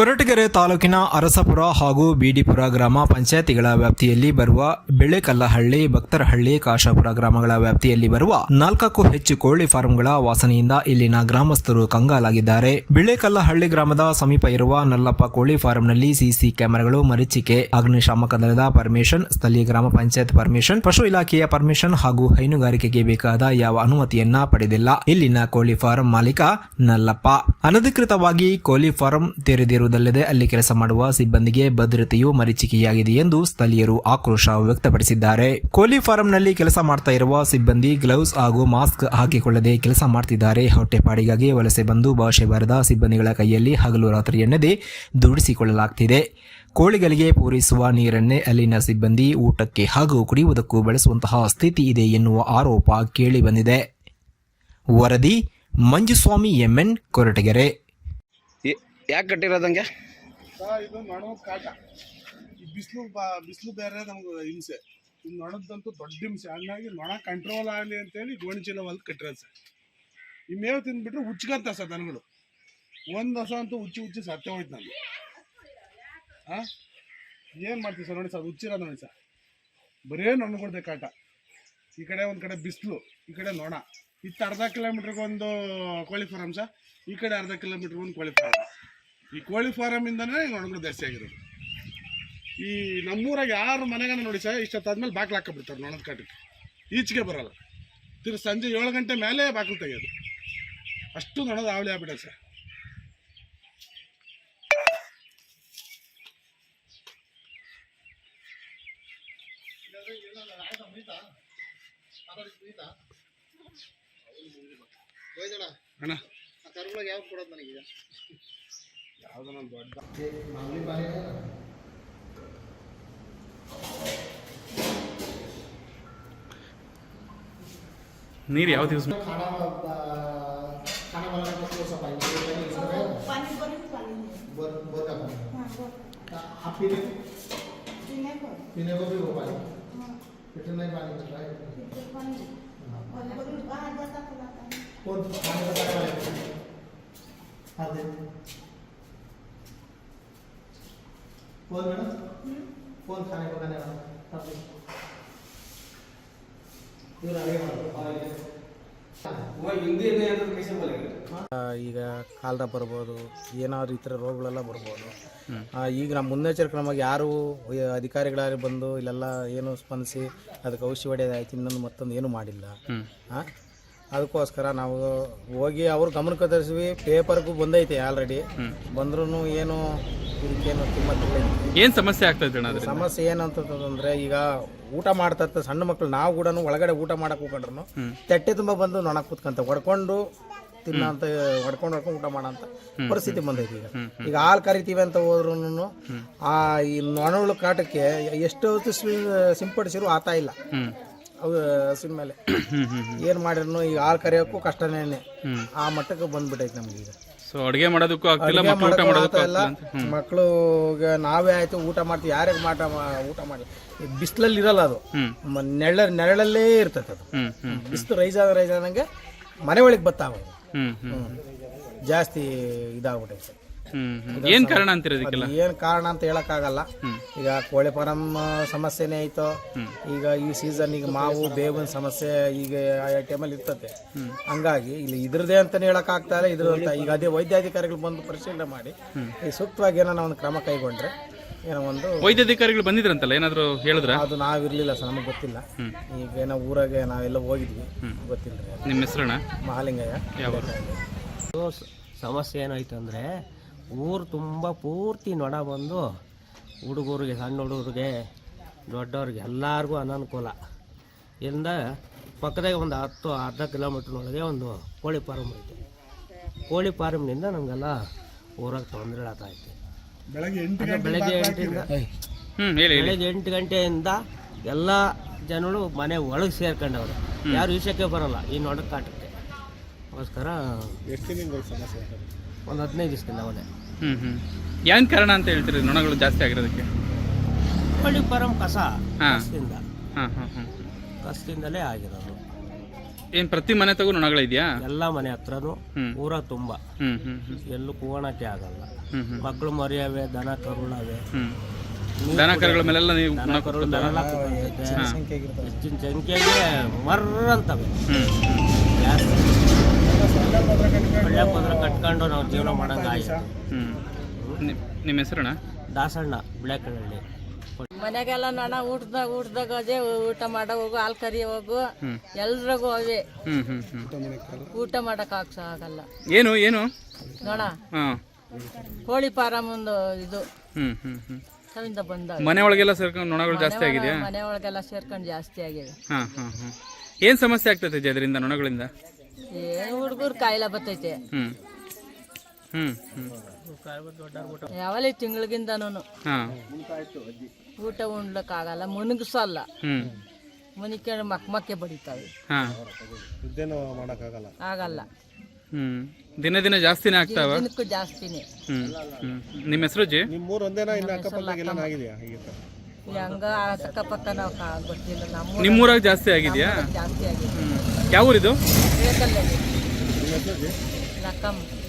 ಕೊರಟಗೆರೆ ತಾಲೂಕಿನ ಅರಸಪುರ ಹಾಗೂ ಬಿಡಿಪುರ ಗ್ರಾಮ ಪಂಚಾಯತಿಗಳ ವ್ಯಾಪ್ತಿಯಲ್ಲಿ ಬರುವ ಬೆಳೆಕಲ್ಲಹಳ್ಳಿ, ಭಕ್ತರಹಳ್ಳಿ, ಕಾಶಾಪುರ ಗ್ರಾಮಗಳ ವ್ಯಾಪ್ತಿಯಲ್ಲಿ ಬರುವ ನಾಲ್ಕಕ್ಕೂ ಹೆಚ್ಚು ಕೋಳಿ ಫಾರಂಗಳ ವಾಸನೆಯಿಂದ ಇಲ್ಲಿನ ಗ್ರಾಮಸ್ಥರು ಕಂಗಾಲಾಗಿದ್ದಾರೆ. ಬಿಳೆಕಲ್ಲಹಳ್ಳಿ ಗ್ರಾಮದ ಸಮೀಪ ಇರುವ ನಲ್ಲಪ್ಪ ಕೋಳಿ ಫಾರಂನಲ್ಲಿ ಸಿಸಿ ಕ್ಯಾಮೆರಾಗಳು, ಮರೀಚಿಕೆ, ಅಗ್ನಿಶಾಮಕ ದಳದ ಪರ್ಮಿಷನ್, ಸ್ಥಳೀಯ ಗ್ರಾಮ ಪಂಚಾಯತ್ ಪರ್ಮಿಷನ್, ಪಶು ಇಲಾಖೆಯ ಪರ್ಮಿಷನ್ ಹಾಗೂ ಹೈನುಗಾರಿಕೆಗೆ ಬೇಕಾದ ಯಾವ ಅನುಮತಿಯನ್ನ ಪಡೆದಿಲ್ಲ. ಇಲ್ಲಿನ ಕೋಳಿ ಫಾರಂ ಮಾಲೀಕ ನಲ್ಲಪ್ಪ. ಅನಧಿಕೃತವಾಗಿ ಕೋಳಿ ಫಾರಂ ತೆರೆದಿರುವುದಲ್ಲದೆ ಅಲ್ಲಿ ಕೆಲಸ ಮಾಡುವ ಸಿಬ್ಬಂದಿಗೆ ಭದ್ರತೆಯು ಮರೀಚಿಕೆಯಾಗಿದೆ ಎಂದು ಸ್ಥಳೀಯರು ಆಕ್ರೋಶ ವ್ಯಕ್ತಪಡಿಸಿದ್ದಾರೆ. ಕೋಲಿ ಫಾರಂನಲ್ಲಿ ಕೆಲಸ ಮಾಡ್ತಾ ಇರುವ ಸಿಬ್ಬಂದಿ ಗ್ಲೌಸ್ ಹಾಗೂ ಮಾಸ್ಕ್ ಹಾಕಿಕೊಳ್ಳದೆ ಕೆಲಸ ಮಾಡ್ತಿದ್ದಾರೆ. ಹೊಟ್ಟೆಪಾಡಿಗಾಗಿ ವಲಸೆ ಬಂದು ಭಾಷೆ ಬಾರದ ಸಿಬ್ಬಂದಿಗಳ ಕೈಯಲ್ಲಿ ಹಗಲು ರಾತ್ರಿ ಎನ್ನದೇ ದುಡಿಸಿಕೊಳ್ಳಲಾಗ್ತಿದೆ. ಕೋಳಿಗಳಿಗೆ ಪೂರೈಸುವ ನೀರನ್ನೇ ಅಲ್ಲಿನ ಸಿಬ್ಬಂದಿ ಊಟಕ್ಕೆ ಹಾಗೂ ಕುಡಿಯುವುದಕ್ಕೂ ಬಳಸುವಂತಹ ಸ್ಥಿತಿ ಇದೆ ಎನ್ನುವ ಆರೋಪ ಕೇಳಿಬಂದಿದೆ. ವರದಿ ಮಂಜುಸ್ವಾಮಿ ಎಂಎನ್ ಕೊರಟಗೆರೆ. ಯಾಕೆ ಕಟ್ಟಿರೋದಂಗೆ ಇದು ನೊಣದ ಕಾಟ. ಈ ಬಿಸಿಲು ಬಿಸಿಲು ಬೇರೆ ನಮ್ಗೆ ಹಿಂಸೆ. ಇದು ನೊಣದಂತೂ ದೊಡ್ಡ ಹಿಂಸೆ. ಹಂಗಾಗಿ ನೊಣ ಕಂಟ್ರೋಲ್ ಆಗಲಿ ಅಂತೇಳಿ ಗೋಣಿ ಚೀಲ ಹೊಲ್ದು ಕಟ್ಟಿರೋದು ಸರ್. ಈ ಮೇವು ತಿಂದ್ಬಿಟ್ರೆ ಹುಚ್ಚಿಗಂತ ಸರ್ ದನಗಳು. ಒಂದು ಹೊಸ ಅಂತೂ ಹುಚ್ಚಿ ಹುಚ್ಚಿ ಸತ್ತೇ ಹೋಯ್ತು ನಾನು ಹಾಂ ಏನು ಮಾಡ್ತೀವಿ ಸರ್ ನೋಡಿ ಸರ್, ಹುಚ್ಚಿರೋದು ನೋಡಿ ಸರ್. ಬರೇ ನೊಣಗಳ್ದೆ ಕಾಟ. ಈ ಕಡೆ ಒಂದು ಕಡೆ ಬಿಸಿಲು, ಈ ಕಡೆ ನೊಣ. ಇತ್ತು ಅರ್ಧ ಕಿಲೋಮೀಟ್ರಿಗೆ ಒಂದು ಕೋಳಿ ಫಾರಮ್ ಸರ್ ಈ ಕಡೆ ಅರ್ಧ ಕಿಲೋಮೀಟ್ರ್ ಒಂದು ಕೋಳಿ ಫಾರಮ್ ಈ ಕೋಳಿ ಫಾರಮಿಂದನೇ ನೊಣಗಳು ಜಾಸ್ತಿ ಆಗಿರೋದು. ಈ ನಮ್ಮೂರಾಗ ಯಾರು ಮನೆಗಾನ ನೋಡಿ ಸರ್ ಇಷ್ಟೊತ್ತಾದ್ಮೇಲೆ ಬಾಗ್ಲು ಹಾಕಬಿಡ್ತಾರೆ ನೊಣದ ಕಾಟಕ್ಕೆ. ಈಚೆಗೆ ಬರಲ್ಲ. ತಿರು ಸಂಜೆ ಏಳು ಗಂಟೆ ಮೇಲೆ ಬಾಗಿಲು ತೆಗೆಯೋದು. ಅಷ್ಟು ನೊಣದ ಆವಳಿ ಆಗ್ಬಿಡ ಸರ್. ಅಣ್ಣ. ಯಾವ್ದೋ ಒಂದು ದೊಡ್ಡ ನೀರು ಯಾವ್ದು ಯೂಸ್ पाणी बरीच पाणी पाणी बरीच बाहेर जाता तुला आता. फोन मैडम फोन खाने पकाने वाला ಇವ್ರು ಅಡುಗೆ ಮಾಡೋದು ಆ, ಈಗ ಕಾಲ್ರ ಬರ್ಬೋದು ಏನಾದ್ರು ಈ ಥರ ರೋಗಗಳೆಲ್ಲ ಬರ್ಬೋದು ಆ, ಈಗ ನಮ್ಮ ಮುನ್ನೆಚ್ಚರಿಕೆ ಕ್ರಮವಾಗಿ ಯಾರು ಅಧಿಕಾರಿಗಳಾಗಿ ಬಂದು ಇಲ್ಲೆಲ್ಲ ಏನು ಸ್ಪಂದಿಸಿ ಅದಕ್ಕೆ ಔಷಧಿ ಹೊಡೆಯೋದಾಯ್ತು ಇನ್ನೊಂದು ಮತ್ತೊಂದು ಏನು ಮಾಡಿಲ್ಲ ಆ? ಅದಕ್ಕೋಸ್ಕರ ನಾವು ಹೋಗಿ ಅವ್ರ ಗಮನಕ್ಕೆ ತರಿಸಿವಿ ಪೇಪರ್ಗೂ ಬಂದೈತೆ ಆಲ್ರೆಡಿ ಬಂದ್ರೂ ಏನು ಇದಕ್ಕೇನು ಕಿಮ್ಮತ್ತಿಲ್ಲ. ಏನ್ ಸಮಸ್ಯೆ ಆಗ್ತೈತೆ ಅಣ್ಣ? ಸಮಸ್ಯೆ ಏನಂತಂದ್ರೆ ಈಗ ಊಟ ಮಾಡ್ತಾ ಸಣ್ಣ ಮಕ್ಳು ನಾವು ಕೂಡ ಒಳಗಡೆ ಊಟ ಮಾಡಕ್ ಹೋಗ್ಕೊಂಡ್ರು ತಟ್ಟೆ ತುಂಬ ಬಂದು ನೊಣ ಕೂತ್ಕಂತ ಹೊಡ್ಕೊಂಡು ತಿನ್ನಂತ ಹೊಡ್ಕೊಂಡು ಹೊಡ್ಕೊಂಡು ಊಟ ಮಾಡಂತ ಪರಿಸ್ಥಿತಿ ಬಂದೈತಿ ಈಗ. ಈಗ ಹಾಲು ಕರಿತೀವಿ ಅಂತ ಹೋದ್ರು ಆ ಈ ನೊಣಗಳು ಕಾಟಕ್ಕೆ ಎಷ್ಟು ಹೊತ್ತು ಸಿಂಪಡಿಸಿದ್ರು ಆತಾ ಇಲ್ಲ. ಅವು ಹಸಿನ ಮೇಲೆ. ಏನು ಮಾಡಿದ್ರು ಈಗ ಹಾಲು ಕರೆಯೋಕ್ಕೂ ಕಷ್ಟನೇ ಆ ಮಟ್ಟಕ್ಕೆ ಬಂದ್ಬಿಟ್ಟೈತೆ ನಮ್ಗೆ ಈಗ. ಸೊ ಅಡುಗೆ ಮಾಡೋದಕ್ಕೂ ಆಗ್ತಿಲ್ಲ ಮಕ್ಳು ಊಟ ಮಾಡೋದಕ್ಕೂ ಆಗ್ತಿಲ್ಲ ಅಂತ. ನಾವೇ ಆಯ್ತು ಊಟ ಮಾಡ್ತೀವಿ ಯಾರಿಗೆ ಮಾಟ ಊಟ ಮಾಡಿ. ಬಿಸಿಲಲ್ಲಿ ಇರಲ್ಲ ಅದು. ಮ- ನೆರಳ ನೆರಳಲ್ಲೇ ಇರ್ತೈತೆ ಅದು. ಹ್ಮ್ ಹ್ಮ್ ಬಿಸಿಲು ರೈಸ್ ಆದ ರೈಸ್ ಆದಂಗೆ ಮನೆ ಒಳಗೆ ಬತ್ತಾವ ಹ್ಮ್ ಹ್ಮ್ ಹ್ಮ್. ಜಾಸ್ತಿ ಇದಾಗ್ಬಿಟ್ಟೈತೆ ಹ್ಮ್ ಹ್ಮ್ ಏನ್ ಕಾರಣ ಅಂತೀರ ಇದಕ್ಕೆಲ್ಲ ಏನು ಕಾರಣ ಅಂತ ಹೇಳಕ್ಕಾಗಲ್ಲ. ಈಗ ಕೋಳಿ ಫಾರಂ ಸಮಸ್ಯೆನೇ ಐತೋ ಈಗ ಈ ಸೀಸನ್ ಈಗ ಮಾವು ಬೇವಿನ ಸಮಸ್ಯೆ ಈಗ ಆ ಟೈಮಲ್ಲಿ ಇರ್ತದೆ. ಹಂಗಾಗಿ ಇಲ್ಲಿ ಇದ್ರದೇ ಅಂತಾನೆ ಹೇಳಕ್ ಆಗ್ತಾ ಇಲ್ಲ. ಇದ್ರ ಅಂತ ಈಗ ಅದೇ ವೈದ್ಯಾಧಿಕಾರಿಗಳು ಬಂದು ಪರಿಶೀಲನೆ ಮಾಡಿ ಈ ಸೂಕ್ತವಾಗಿ ಏನೋ ಒಂದು ಕ್ರಮ ಕೈಗೊಂಡ್ರೆ ಏನೋ ಒಂದು ವೈದ್ಯಾಧಿಕಾರಿಗಳು ಬಂದಿದ್ರಂತಲ್ಲ ಏನಾದ್ರು ಹೇಳಿದ್ರೆ? ಅದು ನಾವಿರ್ಲಿಲ್ಲ ಸರ್ ನಮಗೆ ಗೊತ್ತಿಲ್ಲ. ಈಗ ಏನೋ ಊರಾಗೆ ನಾವೆಲ್ಲ ಹೋಗಿದ್ವಿ. ಗೊತ್ತಿಲ್ಲ ನಿಮ್ಮ ಹೆಸರಣ್ಣ? ಮಹಾಲಿಂಗಯ್ಯ. ಯಾವ ಸಮಸ್ಯೆ ಏನಾಯ್ತು ಅಂದರೆ ಊರು ತುಂಬ ಪೂರ್ತಿ ನೊಣ ಬಂದು ಹುಡುಗರಿಗೆ ಸಣ್ಣ ಹುಡುಗರಿಗೆ ದೊಡ್ಡವ್ರಿಗೆ ಎಲ್ಲರಿಗೂ ಅನನುಕೂಲ. ಇಂದ ಪಕ್ಕದಾಗ ಒಂದು ಹತ್ತು ಅರ್ಧ ಕಿಲೋಮೀಟ್ರ್ನೊಳಗೆ ಒಂದು ಕೋಳಿ ಫಾರಮ್ ಐತೆ. ಕೋಳಿ ಫಾರಮ್ನಿಂದ ನಮಗೆಲ್ಲ ಊರಾಗ ತೊಂದರೆ ಆಗ್ತಾಯಿತ್ತು ಬೆಳಗ್ಗೆ ಎಂಟು ಗಂಟೆ ಬೆಳಗ್ಗೆ ಎಂಟರಿಂದ ಬೆಳಗ್ಗೆ ಎಂಟು ಗಂಟೆಯಿಂದ ಎಲ್ಲ ಜನಗಳು ಮನೆ ಒಳಗೆ ಸೇರ್ಕೊಂಡವ್ರು. ಯಾರು ವಿಷಯಕ್ಕೆ ಬರೋಲ್ಲ ಈ ನೋಡಕ್ಕೆ ಕಾಟಕ್ಕೆ ಅದಕ್ಕೋಸ್ಕರ ಎಷ್ಟು ದಿನಗಳ ಸಮಸ್ಯೆ ಒಂದು ಹದಿನೈದು ದಿವಸದಿಂದ ಅವನೇ ಹ್ಮ್ ಹ್ಮ್. ಏನ್ ಕಾರಣ ಅಂತ ಹೇಳ್ತೀರಿ ನೊಣಗಳು ಜಾಸ್ತಿ ಆಗಿರೋದಕ್ಕೆ? ಕೋಳಿ ಬರೋ ಕಸ ಹಾಂ. ಕಸದಿಂದ. ಹಾಂ ಹಾಂ ಹಾ. ಕಸದಿಂದಲೇ ಆಗಿರೋದು. ಏನ್ ಪ್ರತಿ ಮನೆ ತಗೋ ನೊಣಗಳಿದ್ಯಾ? ಎಲ್ಲ ಮನೆ ಹತ್ರನೂ ಹ್ಮ್. ಊರ ತುಂಬ. ಹ್ಮ್ ಹ್ಮ್ ಹ್ಮ್. ಎಲ್ಲೂ ಕೂಗೋಣಕ್ಕೆ ಆಗಲ್ಲ. ಹ್ಮ್ ಹ್ಮ್. ಮಕ್ಕಳು ಮರಿಯವೆ ದನ ಕರುಳವೆ. ಹ್ಞೂ ದನ ಕರುಗಳ ಮೇಲೆಲ್ಲ ನೀವು ದನ ಕರುಳು ದನ ಎಲ್ಲ. ಸಂಖ್ಯೆಗಿರ್ತವೆ ಹೆಚ್ಚಿನ ಸಂಖ್ಯೆಗೆ ಮರ್ರಂತವೆ. ಹ್ಮ್ ಜಾಸ್ತಿ ಒಳ್ಳೆ ಪದ್ರ ಕಟ್ಕೊಂಡು ನಾವು ಜೀವನ ಮಾಡಂಗಾಯ್ತು ಹ್ಞೂ ನಿಮ್- ನಿಮ್ಮ ಹೆಸರಣ್ಣ? ದಾಸಣ್ಣ ಬಿಳೆಕಳ್ಳಿ ಮನೆಗೆಲ್ಲ ನೋಣ ಊಟದಾಗ ಊಟದಾಗ ಅದೇ ಊಟ ಮಾಡೋ ಹೋಗು ಹಾಲು ಕರಿ ಹೋಗು ಎಲ್ರಿಗೂ ಅವೇ ಊಟ ಮಾಡಕ್ ಆಗಲ್ಲ. ಏನು ಏನು? ನೋಡ. ಹಾ. ಕೋಳಿ ಫಾರಂ ಒಂದು ಇದು. ಹ್ಮ್ ಹ್ಮ್ ಹ್ಮ್. ಅವಿಂದ ಬಂದ. ಮನೆ ಒಳಗೆಲ್ಲ ಸೇರ್ಕೊಂಡು ನೊಣಗಳು ಜಾಸ್ತಿ ಆಗಿದೆಯಾ? ಮನೆ ಒಳಗೆಲ್ಲ ಸೇರ್ಕೊಂಡು ಜಾಸ್ತಿ ಆಗಿದೆ ಹಾ ಹಾ ಹಾ. ಏನ್ ಸಮಸ್ಯೆ ಆಗ್ತೈತೆ ಅದರಿಂದ ನೊಣಗಳಿಂದ? ಹುಡುಗರು ಕಾಯಿಲೆ ಬರ್ತೈತೆ. ಹ್ಮ್. ಹ್ಮ್ ಹ್ಮ್. ಯಾವಲ್ಲಿ ತಿಂಗಳಿಗಿಂದನೂ ಹಾ. ಊಟ ಉಣ್ಲಕ್ಕಾಗಲ್ಲ ಆಗಲ್ಲ ಹ್ಮ್. ಮುನಿಕೊಂಡು ಮಕ್ ಮಕ್ಕೆ ಬಡಿತಾವೆ. ಹಾ. ನಿದ್ದೆನೂ ಮಾಡೋಕ್ಕಾಗಲ್ಲ. ಆಗಲ್ಲ. ಹ್ಮ್. ದಿನ ದಿನ ಜಾಸ್ತಿನೇ ಆಗ್ತಾವ? ದಿನಕ್ಕೂ ಜಾಸ್ತಿನೇ. ಹ್ಮ್ ಹ್ಮ್. ನಿಮ್ಮ ಹೆಸರು ಜಿ? ನಿಮ್ಮೂರು ಒಂದೇನ ಇನ್ನು ಅಕ್ಕಪಕ್ಕಗೆಲ್ಲ ಆಗಿದೆಯಾ? ಹೀಗೆ. ಹಂಗ ಅಕ್ಕಪಕ್ಕ ನಾವು ಗೊತ್ತಿಲ್ಲ ನಮ್ಮ ನಿಮ್ಮೂರಾಗ ಜಾಸ್ತಿ ಆಗಿದೆಯಾ? ಜಾಸ್ತಿ ಆಗಿದೆ ಹ್ಮ್. ಯಾವ ಊರಿದು ಲಕ್ಕಮ್ಮ